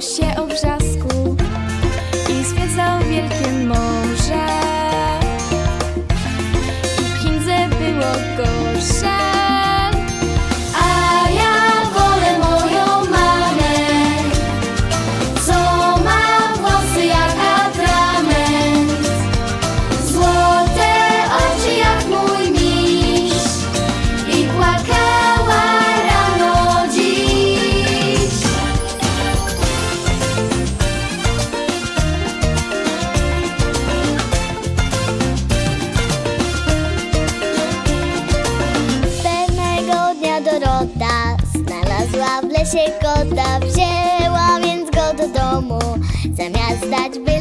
się o wrzasku i zwiedzał wielkie morze. I Kindze było gorsze. Znalazła w lesie kota Wzięła więc go do domu. Zamiast dać by